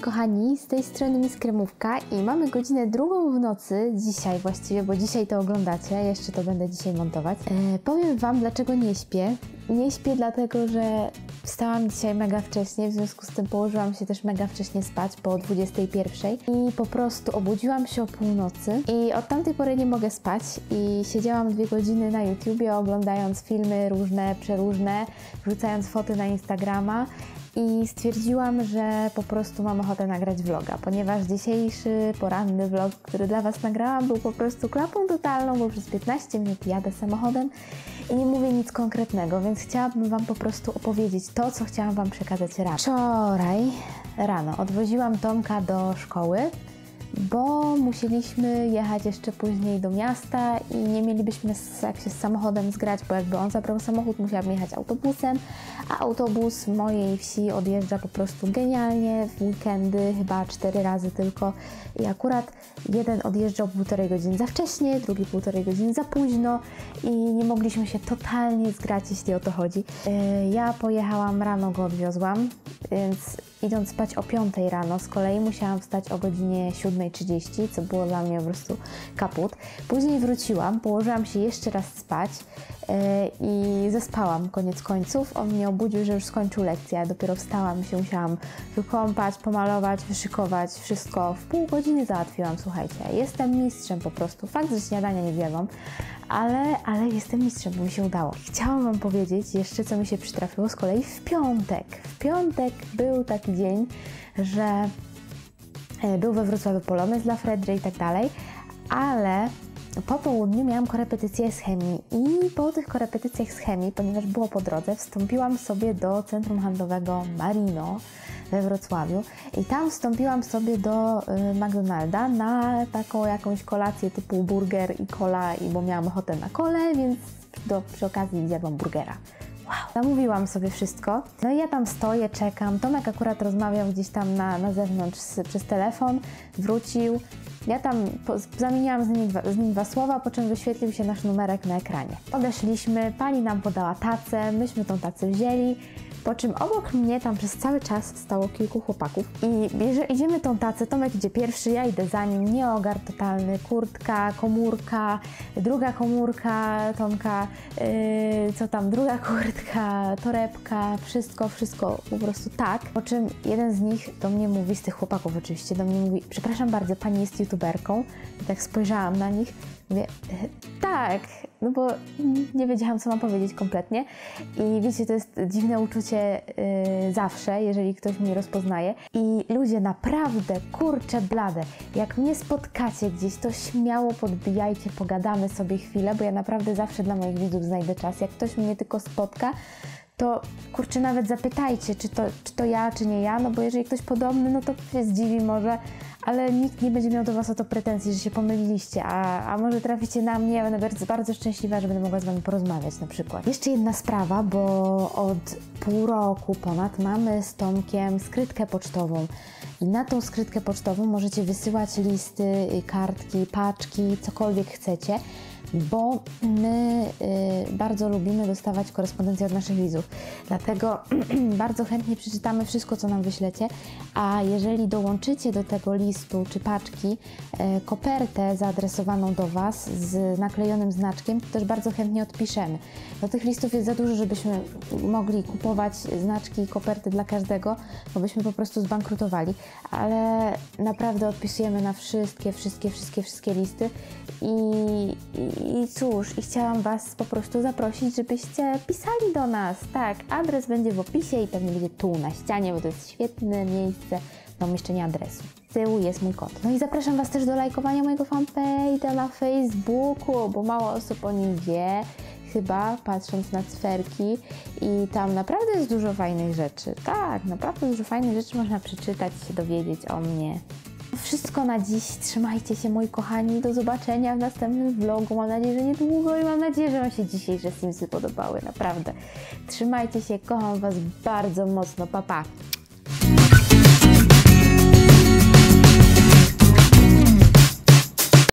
kochani, z tej strony Miss Kremówka i mamy godzinę drugą w nocy, dzisiaj właściwie, bo dzisiaj to oglądacie, jeszcze to będę dzisiaj montować. E, powiem Wam, dlaczego nie śpię. Nie śpię dlatego, że wstałam dzisiaj mega wcześnie, w związku z tym położyłam się też mega wcześnie spać, po 21 i po prostu obudziłam się o północy i od tamtej pory nie mogę spać i siedziałam dwie godziny na YouTubie oglądając filmy różne, przeróżne, wrzucając foty na Instagrama i stwierdziłam, że po prostu mam ochotę nagrać vloga, ponieważ dzisiejszy poranny vlog, który dla Was nagrałam, był po prostu klapą totalną, bo przez 15 minut jadę samochodem i nie mówię nic konkretnego, więc chciałabym Wam po prostu opowiedzieć to, co chciałam Wam przekazać rano. Wczoraj rano odwoziłam Tomka do szkoły, bo musieliśmy jechać jeszcze później do miasta i nie mielibyśmy jak się z samochodem zgrać, bo jakby on zabrał samochód, musiałabym jechać autobusem, a autobus mojej wsi odjeżdża po prostu genialnie w weekendy, chyba cztery razy tylko i akurat jeden odjeżdżał półtorej godziny za wcześnie, drugi półtorej godziny za późno i nie mogliśmy się totalnie zgrać, jeśli o to chodzi. E, ja pojechałam rano, go odwiozłam, więc idąc spać o 5 rano, z kolei musiałam wstać o godzinie 7.30, co było dla mnie po prostu kaput. Później wróciłam, położyłam się jeszcze raz spać yy, i zaspałam koniec końców. On mnie obudził, że już skończył lekcję. Ja dopiero wstałam, się musiałam wykąpać, pomalować, wyszykować, wszystko. W pół godziny załatwiłam, słuchajcie. Jestem mistrzem po prostu. Fakt, że śniadania nie zjadłam, ale, ale jestem mistrzem, bo mi się udało. Chciałam Wam powiedzieć jeszcze, co mi się przytrafiło z kolei w piątek. W piątek był taki dzień, że e, był we Wrocławiu polonez dla Fredry i tak dalej, ale po południu miałam korepetycję z chemii i po tych korepetycjach z chemii, ponieważ było po drodze, wstąpiłam sobie do centrum handlowego Marino we Wrocławiu i tam wstąpiłam sobie do y, McDonalda na taką jakąś kolację typu burger i cola, i bo miałam ochotę na kole, więc do, przy okazji zjadłam burgera. Wow. Zamówiłam sobie wszystko. No i ja tam stoję, czekam. Tomek akurat rozmawiał gdzieś tam na, na zewnątrz z, przez telefon, wrócił. Ja tam zamieniłam z nim, z nim dwa słowa, po czym wyświetlił się nasz numerek na ekranie. Odeszliśmy, pani nam podała tacę, myśmy tą tacę wzięli. Po czym obok mnie tam przez cały czas stało kilku chłopaków i bierze, idziemy tą tacę, Tomek idzie pierwszy, ja idę za nim, nieogar totalny, kurtka, komórka, druga komórka Tomka, yy, co tam, druga kurtka, torebka, wszystko, wszystko po prostu tak. Po czym jeden z nich do mnie mówi, z tych chłopaków oczywiście, do mnie mówi, przepraszam bardzo, pani jest youtuberką. I tak spojrzałam na nich, mówię, tak, no bo nie wiedziałam, co mam powiedzieć kompletnie. I wiecie, to jest dziwne uczucie yy, zawsze, jeżeli ktoś mnie rozpoznaje. I ludzie, naprawdę, kurcze blade, jak mnie spotkacie gdzieś, to śmiało podbijajcie, pogadamy sobie chwilę, bo ja naprawdę zawsze dla moich widzów znajdę czas. Jak ktoś mnie tylko spotka, to kurczę, nawet zapytajcie, czy to, czy to ja, czy nie ja, no bo jeżeli ktoś podobny, no to się zdziwi może, ale nikt nie będzie miał do Was o to pretensji, że się pomyliliście, a, a może traficie na mnie, ja będę bardzo, bardzo szczęśliwa, że będę mogła z Wami porozmawiać na przykład. Jeszcze jedna sprawa, bo od pół roku ponad mamy z Tomkiem skrytkę pocztową i na tą skrytkę pocztową możecie wysyłać listy, kartki, paczki, cokolwiek chcecie bo my y, bardzo lubimy dostawać korespondencję od naszych widzów. Dlatego bardzo chętnie przeczytamy wszystko, co nam wyślecie, a jeżeli dołączycie do tego listu czy paczki y, kopertę zaadresowaną do Was z naklejonym znaczkiem, to też bardzo chętnie odpiszemy. Do tych listów jest za dużo, żebyśmy mogli kupować znaczki i koperty dla każdego, bo byśmy po prostu zbankrutowali, ale naprawdę odpisujemy na wszystkie, wszystkie, wszystkie, wszystkie listy i, i i cóż, i chciałam Was po prostu zaprosić, żebyście pisali do nas. Tak, adres będzie w opisie i pewnie będzie tu na ścianie, bo to jest świetne miejsce do umieszczenia adresu. Z tyłu jest mój kod. No i zapraszam Was też do lajkowania mojego fanpage'a na Facebooku, bo mało osób o nim wie chyba, patrząc na cferki i tam naprawdę jest dużo fajnych rzeczy. Tak, naprawdę dużo fajnych rzeczy można przeczytać, się dowiedzieć o mnie wszystko na dziś. Trzymajcie się moi kochani. Do zobaczenia w następnym vlogu. Mam nadzieję, że niedługo i mam nadzieję, że Wam się dzisiejsze Simsy podobały. Naprawdę. Trzymajcie się. Kocham Was bardzo mocno. Pa, pa.